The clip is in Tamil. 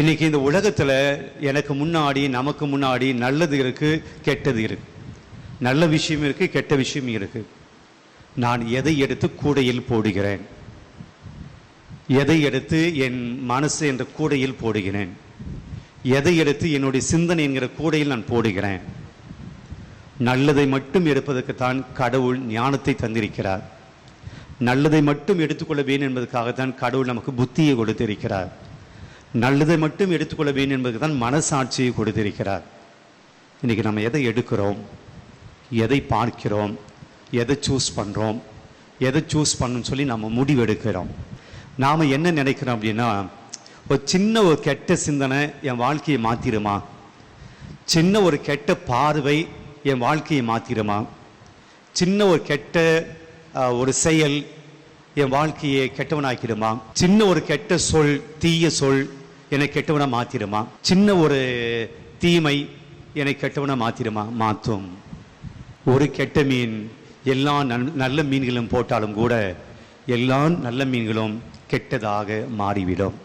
இன்னைக்கு இந்த உலகத்தில் எனக்கு முன்னாடி நமக்கு முன்னாடி நல்லது இருக்குது கெட்டது இருக்கு. நல்ல விஷயம் இருக்குது கெட்ட விஷயம் இருக்குது நான் எதை எடுத்து கூடையில் போடுகிறேன்? எதை எடுத்து என் மனசு என்ற கூடையில் போடுகிறேன்? எதை எடுத்து என்னுடைய சிந்தனை என்கிற கூடையில் நான் போடுகிறேன்? நல்லதை மட்டும் எடுப்பதற்கு தான் கடவுள் ஞானத்தை தந்திருக்கிறார். நல்லதை மட்டும் எடுத்துக்கொள்ள வேண்டும் என்பதற்காகத்தான் கடவுள் நமக்கு புத்தியை கொடுத்திருக்கிறார். நல்லதை மட்டும் எடுத்துக்கொள்ள வேண்டும் என்பதற்கு தான் மனசாட்சியை கொடுத்திருக்கிறார். இன்றைக்கி நம்ம எதை எடுக்கிறோம்? எதை பார்க்கிறோம்? எதை சூஸ் பண்ணுறோம் எதை சூஸ் பண்ணணும்னு சொல்லி நம்ம முடிவெடுக்கிறோம். நாம் என்ன நினைக்கிறோம் அப்படின்னா ஒரு சின்ன ஒரு கெட்ட சிந்தனை என் வாழ்க்கையை மாற்றிடுமா சின்ன ஒரு கெட்ட பார்வை என் வாழ்க்கையை மாற்றிடுமா சின்ன ஒரு கெட்ட ஒரு செயல் என் வாழ்க்கையை கெட்டவனாக்கிடுமா? சின்ன ஒரு கெட்ட சொல் தீய சொல் என்னை கெட்டவனா மாற்றிடுமா சின்ன ஒரு தீமை என்னை கெட்டவனா மாத்திடுமா மாற்றும் ஒரு கெட்ட மீன் எல்லா நல்ல மீன்களும் போட்டாலும் கூட எல்லா நல்ல மீன்களும் கெட்டதாக மாறிவிடும்.